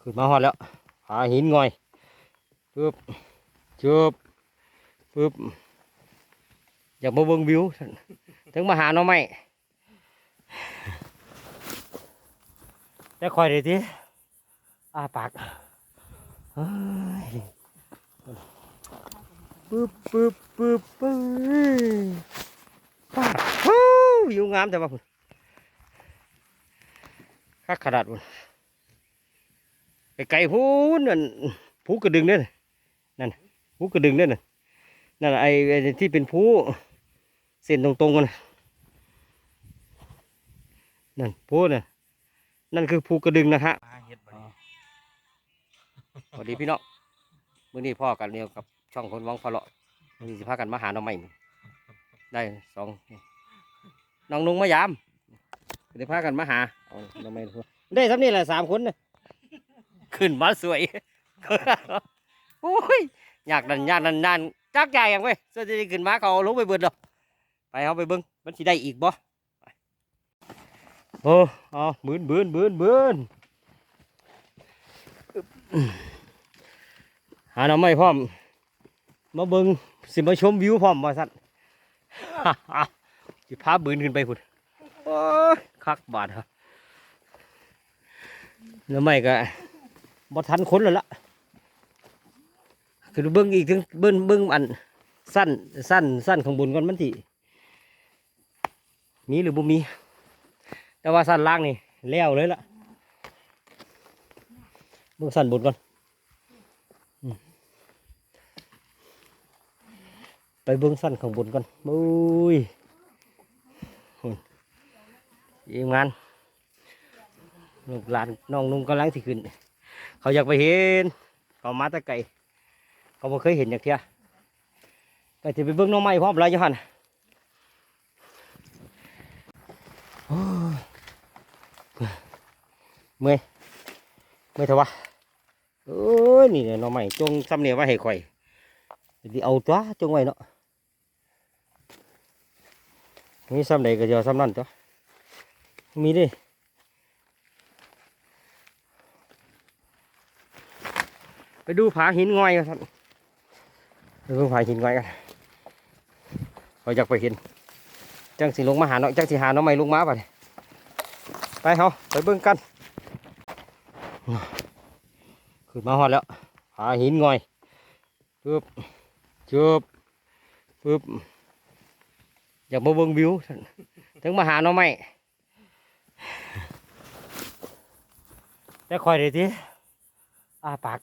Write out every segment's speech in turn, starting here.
ขึ้นมาฮอดแล้ว หาหินง่อยปึ๊บจุบปึ๊บอยากมาเบิ่งวิว ถึงมาหาน่องไม้แต่คอยเลยทีอาปากปึ๊บปึ๊บปึ๊บปึ๊บฮู้วิวงามแต่ว่าพุ่นคักขนาดพุ่น ไปไกลพูนนั่นผูกระดึงเนี่ยนั่นผูกระดึงเนี่ยนั่นนั่นไอ้ไอ้ที่เป็นผูเส้นตรงๆกันน่ะนั่นผูน่ะนั่นคือผูกระดึงนะฮะมาเฮ็ดบัดนี้สวัสดีพี่น้องมื้อนี้พ่อกันเนี่ยกับช่องคนหวังพอเลาะมื้อนี้สิพากันมาหาหน้องใหม่ได้สองน้องนุงมายามเดี๋ยวพากันมาหาเอาหน้องใหม่ได้สำนี่แหละสามคนน่ะ ขึ้นมาสวยโอ้ยอยากนั่นอยากนั่นนั่นจักใหญ่ยังเว้ยส่วนจะได้ขึ้นมาเขาเอาลงไปเบิดดอกไปเอาไปเบิ้งมันสิได้อีกบ่โอ้เอาบืนบืนบืนบืนอึ๊บหาหน่อไม้พร้อม มาเบิ้งสิมาชมวิวพร้อมบ่สัตว์สิพาบืนขึ้นไปพุ่นโอ้คักบาดครับหน่อไม้ก็ บ่ทันคนแล้วล่ะคือเบิ้งอีกถึงเบิ้งเบิ้งอันสั้นสั้นสั้นข้างบนก่อนมันสิมีหรือบ่มี แต่ว่าสั้นล่างนี่แล้วเลยล่ะเบิ้งสั้นบนก่อน ไปเบิ้งสั้นข้างบนก่อนบุ้ยหุ่ยีงานลูกหลานน้องนุ่งกำลังสิขึ้น เขาอยากไปเห็น เขามาตะไกลเขาบ่เคยเห็นอย่างเทียก็จะไปเบิ่งน้องไม้พร้อมแล้วยูหันเมื่อยเมื่อยเถอะวะโอ้ยนี่เนี่ยน้องไม้จงซ้ำเนี่ยว่าให้ข่อยดีเอาตัวจงไว้เนาะมีซ้ำใดก็จะซ้ำนั่นตัวมีดิ ไปดูผาหินงอยกันท่านไปเพิ่งพาหินไว้กันเราอยากไปเห็นจังสิลงมาหาเนาะจังสิหาเนาะไม่ลงมาไปไปเฮาไปเบิ่งกันขึ้นมาฮอดแล้วหาหินงอยปึ๊บจุบปึ๊บอยากมาเบิ่งวิวถึงมาหาเนาะไม่แต่คอยเลยทีอาปาก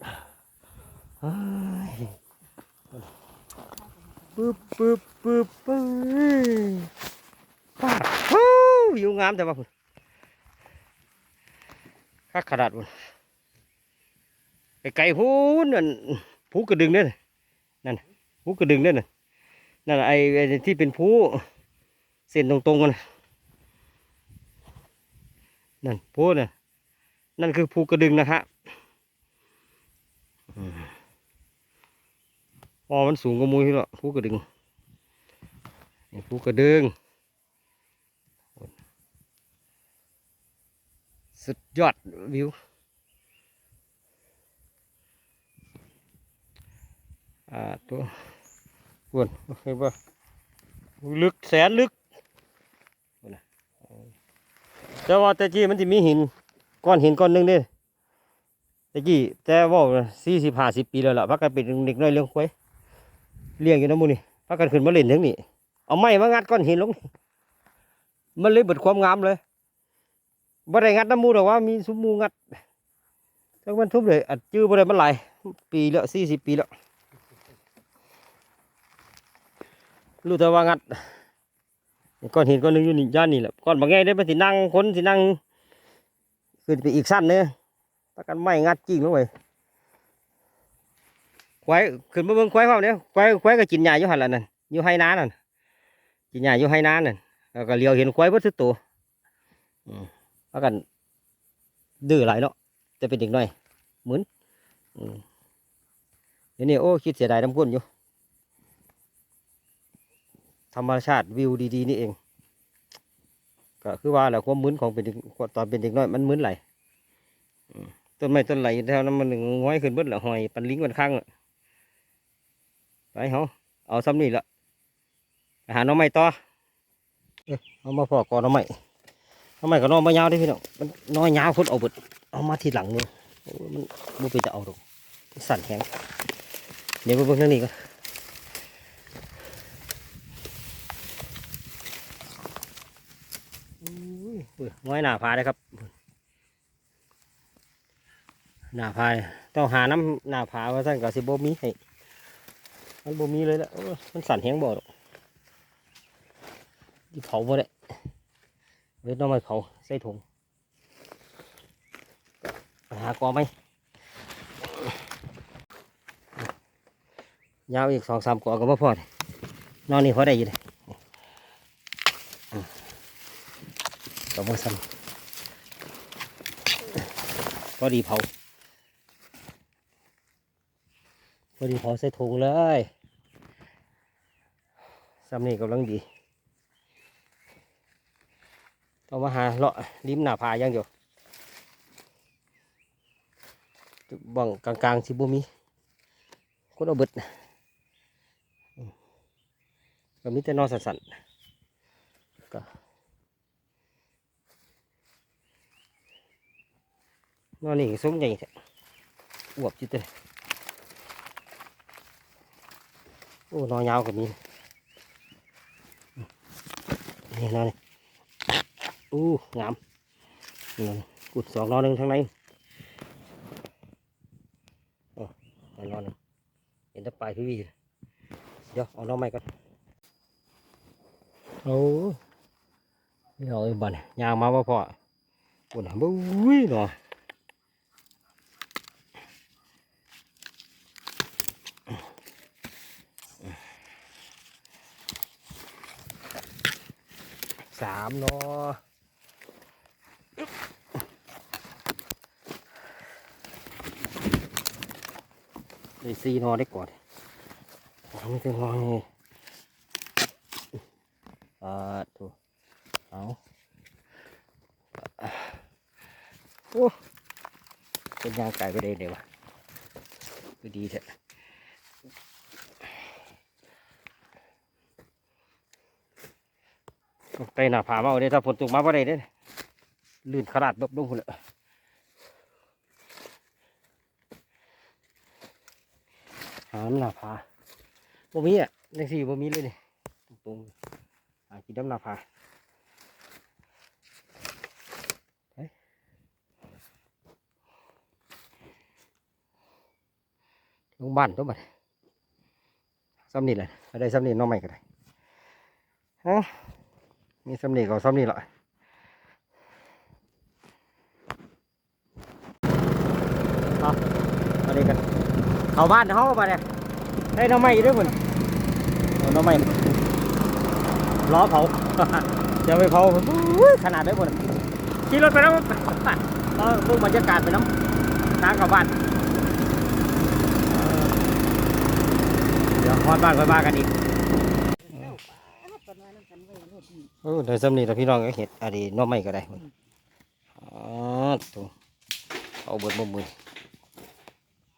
ปึ๊บปึ๊บปึ๊บปึ๊บปาฮู้วิวงามแต่ว่าพุ่นคักขนาดพุ่นไปไกลพูนนั่นผู้กระดึงเนี่ยนั่นผู้กระดึงเนี่ยนั่นไอ้ไอที่เป็นผู้เส้นตรงๆกันนั่นผู้น่ะนั่นคือผูกระดึงนะฮะอืม อ๋อมันสูงกว่ามูที่ละภูกระดึงนี่ภูกระดึงสุดยอดวิวอ่าตัววนโอเคป่ะลึกแสนลึกแต่ว่าแต่กี้มันจะมีหินก้อนหินก้อนหนึงเด้แต่กี้แต่ว่าสี่สิบห้าสิบปีแล้วล่ะพักกันเป็นเด็กน้อยเลี้ยงควาย เลี้ยงอยู่น้ำมูนี่พากันขึ้นมาเล่นทั้งนี้เอาไม้มางัดก้อนหินลง มันเลยเบิดความงามเลยบ่ได้งัดน้ำมูหรอกว่ามีซุ้มมูงัดแต่มันทุบเลยอัดจื้อบ่ได้มันหลายปีแล้วสี่สิบปีแล้วรู้แต่ว่างัดก้อนหินก้อนนึงอยู่นี่ย่านนี่แหละก้อนบางแง่ได้ไปสินั่งคนสินั่งขึ้นไปอีกสั้นเนื้อพากันไม้งัดจริงลงไป ควายขึ้นมาเบิ่งควายพร้อมเนี่ยควายควายก็กินหญ้าอยู่หันละนั่นอยู่ไห้น้านั่นกินหญ้าอยู่ไห้น้านั่นแล้วก็เลียวเห็นควายเบ่ทุกตัวอืมแล้วกันดื้อหลายเนาะแต่เป็นเด็กน้อยเหมือนอืมเดี๋ยวนี้โอ้คิดเสียดายน้ำก้นอยู่ธรรมชาติวิวดีๆนี่เอง ก็คือว่าแหละความมึนของเป็นเด็กตอนเป็นเด็กน้อยมันมึนไหลต้นไม้ต้นไหลแถวนั้นมันหนึ่งห้อยขึ้นเบิดละหอยปันลิงมันข้างละ ไปเฮาเอาซ้ำนี่ละหาน้องไม้ต่อเออามาพอก่อนน้องไม้หน้องไม้ก็นอนมายาวเด้พี่น้องมันน้อยยาวพุ่นเอาเบิดเอามาทีหลังเลยโอ้ยมันบ่ไปจะเอาดอกสั่นแข็งเดี๋ยวไปเบิ่งทางนี้ก่อนโอ้ยน้อยหน้าผาเลยครับหน้าผาต้องหาน้ำหน้าผาว่าสั่นก็สิบ่มีให้ มันบ่มีเลยละมันสั่นแหงบ่ดอกที่เผาบ่ได้เวทน้องม่เผาใส่ถุงหากอไหมยาวอีกสองสามกอก็บ่พอเลยนอนนี่พอได้อยู่เลยก็บ่สั่นพอดีเผา พ อดีเผาใส่ถุงเลยซ้ำนี่กำลังดี ต้องมาหาเลาะริมหน้าผาอย่างเดียวบังกลางๆสิบุมีคนเอาเบิดนะก็มีแต่นอนสั่นๆก็นอนนี่สูงใหญ่แท้อวบจิตเลย โอ้นอนยาวกับมีนี่นอนนี่อู้งามนี่กุดสองนอนหนึ่งข้างในโอ้นอนหนึ่งเห็นต่ปลายพี่วีเดี๋ยวเอาน้องใหม่ก่อนโอ้ยเอาไอ้บันยางมาว่าพอปุ่นบุ้ยหนอ สามหนอได้สี่หนอได้ก่อนทำเป็นหนอนี่อ่าถูกเอาโอ้เป็นยางไก่ไปเลยเดี๋ยวะก็ดีเถอะ ไปหน้าผามาเอาเด้ถ้าฝนตกมาบ่ได้เด้ลื่นขนาดแบบลงพุ่นเลยหาหน้าผาบ่มีอะจังสี่บ่มีเลยนี่ตรงๆหากินน้ำหน้าผาลงบ้านตัวบัดซ้ำนี่แหละไม่ได้ซ้ำนี่น้องใหม่ก็ได้ฮะ มีซ้ำนี่ก็ซ้ำนี่แหละเอามาดีกัน เข้าบ้านเขามาเนี่ยได้หน้องใหม่ด้วยคุณเอาหน้องใหม่ล้อเผาจะไปเผาขนาดได้หมดขี่รถไปแล้วเอาพวกบรรยากาศไปน้ำทางเข้าบ้านเดี๋ยวฮอดบ้านค่อยบ้านกันอีก เออได้สำนีแล้วพี่น้องก็เห็ดอะดีหน้อไม่ก็ได้อ๋อตัวเอาเบิดมุมมือ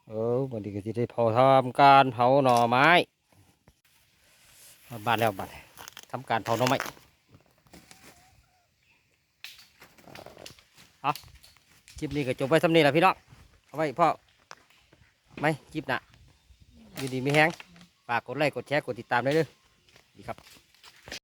เออวันนี้ก็จะได้เผาทำการเผาหน่อไม้บานแล้วบัดทำการเผาหน่อไม้เอาคลิปนี้ก็จบไปสำนีแล้วพี่น้องเอาไว้พ่อไม่คลิปหนะอยู่ดีไม่แห้งฝากกดไลค์กดแชร์กดติดตามด้วยเด้อดีครับ